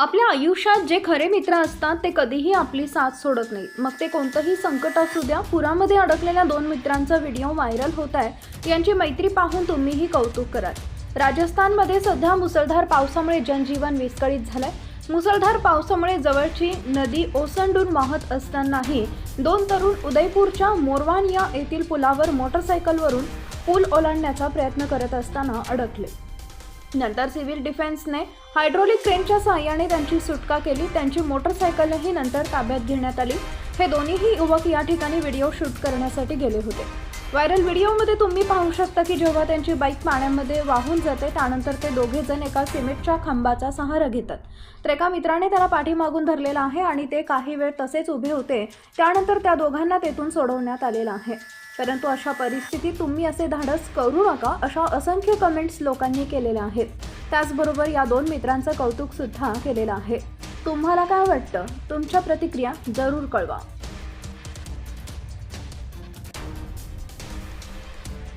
आपल्या आयुष्यात जे खरे मित्र असतात ते कधीही आपली साथ सोडत नाहीत. मग ते कोणतंही संकट असू द्या पुरामध्ये अडकलेल्या दोन मित्रांचा व्हिडिओ व्हायरल होत आहे. यांची मैत्री पाहून तुम्हीही कौतुक कराल. राजस्थानमध्ये सध्या मुसळधार पावसामुळे जनजीवन विस्कळीत झालंय. मुसळधार पावसामुळे जवळची नदी ओसंडून वाहत असतानाही दोन तरुण उदयपूरच्या मोरवानिया येथील पुलावर मोटरसायकलवरून पूल ओलांडण्याचा प्रयत्न करत असताना अडकले. नंतर सिव्हिल डिफेन्सने हायड्रोलिक क्रेनच्या सहाय्याने त्यांची सुटका केली. त्यांची मोटरसायकलही नंतर ताब्यात घेण्यात आली. हे दोन्हीही युवक या ठिकाणी व्हिडिओ शूट करण्यासाठी गेले होते. व्हायरल व्हिडिओमध्ये तुम्ही पाहू शकता की जेव्हा त्यांची बाईक पाण्यामध्ये वाहून जाते त्यानंतर ते दोघे जण एका सिमेंटच्या खांबाचा सहारा घेतात. तर एका मित्राने त्याला पाठीमागून धरलेला आहे आणि ते काही वेळ तसेच उभे होते. त्यानंतर त्या दोघांना तेथून सोडवण्यात आलेलं आहे. परंतु अशा परिस्थितीत तुम्ही असे धाडस करू नका अशा असंख्य कमेंट्स लोकांनी केलेल्या आहेत. त्याचबरोबर या दोन मित्रांचं कौतुकसुद्धा केलेलं आहे. तुम्हाला काय वाटतं? तुमच्या प्रतिक्रिया जरूर कळवा.